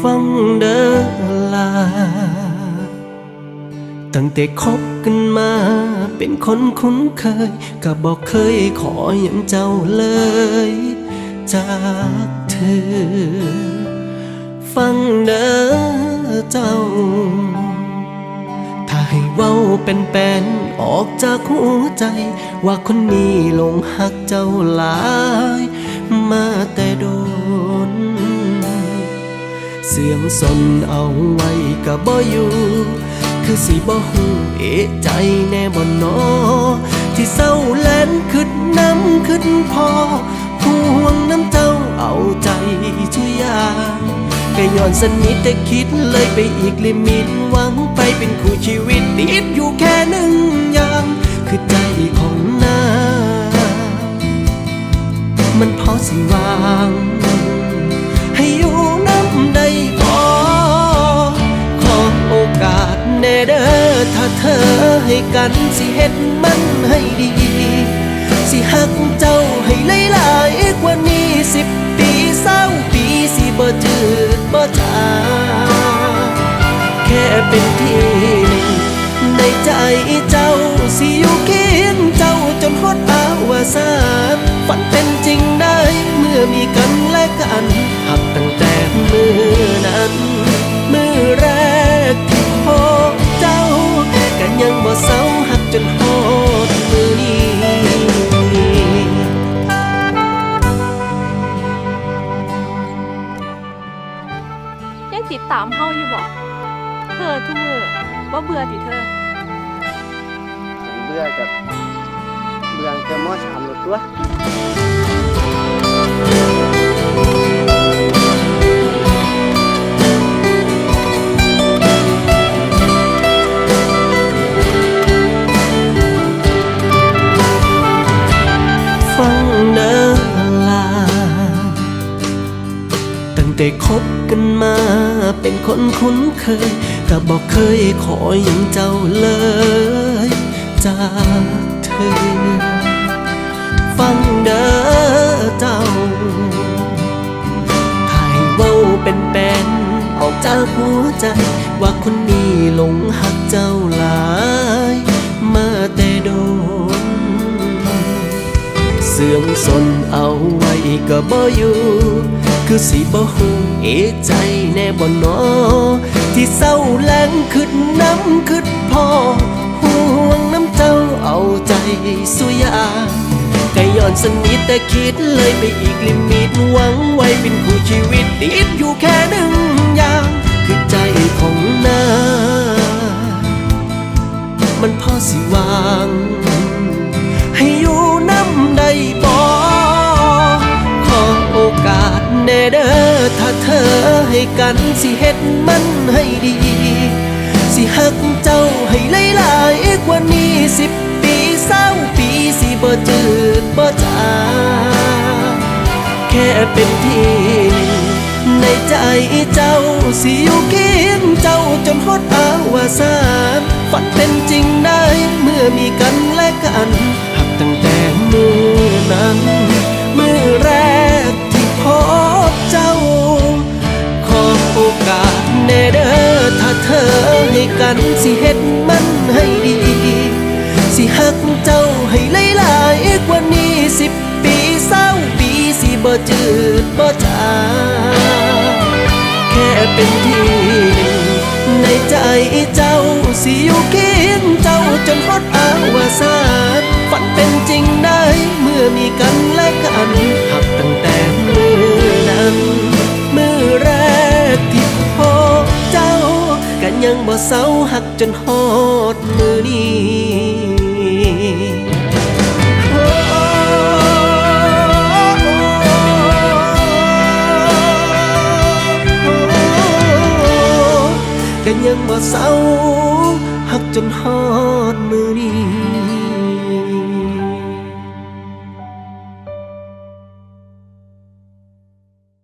ฟังเด้อลา ตั้งแต่คบกันมา เป็นคนคุ้นเคยก็บอกเคยขออย่างเจ้าเลย จากเธอ ฟังเด้อเจ้า ถ้าให้เว้าเป็นแปนออกจากหัวใจ ว่าคนนี้หลงหักเจ้าหลาย มาแต่โดนเสียงสนเอาไว้ก็บ่อยู่คือสิบ่ฮู้เอะใจแน่บ่นอที่เศร้าแลนขึ้นน้ำขึ้นพอห่วงน้ำเจ้าเอาใจช่วยยาก็ย้อนสนิทแต่คิดเลยไปอีกลิมิตหวังไปเป็นคู่ชีวิตติดอยู่แค่หนึ่งอย่างคือใจของนางมันพอสิวาง เธอให้กันสิเฮ็ดมันให้ดี สิหักเจ้าให้หลายๆกว่านี้สิบปีเศร้าปีสิบ่จืดบ่จางแค่เป็นที่หนึ่งในใจเจ้าสิอยู่เคียงเจ้าจนฮอดอาวสานฝันเป็นจริงได้เมื่อมีกันและกัน บ่เศร้าหักจนฮอดมือนี้ยังติดตามเฮาอยู่บอกเธอทุกมื้อว่เบื่อติเธอฉันเบื่อกับเบื่อแต่มอสามหมดตัว แต่คบกันมาเป็นคนคุ้นเคยก็บอกเคยขออย่างเจ้าเลยจากเธอ ฟังเด้อเจ้าถ่ายเว้าเป็นแปนออกจากหัวใจ ว่าคนนี้หลงหักเจ้าหลายมาแต่โดน เสื่อมสนเอาไว้ก็บ่อยู่ คือสิบ่ฮู้เอใจแน่บ่นอ ที่เศร้าแลงขึ้นน้ำขึ้นพอห่วงน้ำเจ้าเอาใจสุยาแต่ย้อนสนิทแต่คิดเลยไปอีกลิมิตหวังไว้เป็นคู่ชีวิตติดอยู่แค่นึง กันสิเฮ็ดมันให้ดี สิหักเจ้าให้หลายๆกว่านี้สิบปีเศร้าปีสิบ่จืดบ่จางแค่เป็นที่หนึ่งในใจเจ้าสิอยู่เคียงเจ้าจนฮอดอาวสานฝันเป็นจริงได้เมื่อมีกันและกัน เธอให้กันสิเฮ็ดมันให้ดี สิหักเจ้าให้หลายๆกว่านี้สิบปีเศร้าปีสิบ่จืดบ่จางแค่เป็นที่หนึ่งในใจเจ้าสิอยู่เคียงเจ้าจนฮอดอาวสานฝันเป็นจริงได้เมื่อมีกันและ ยังบ่เศร้าหักจนฮอดมือนี้ยังบ่เศร้า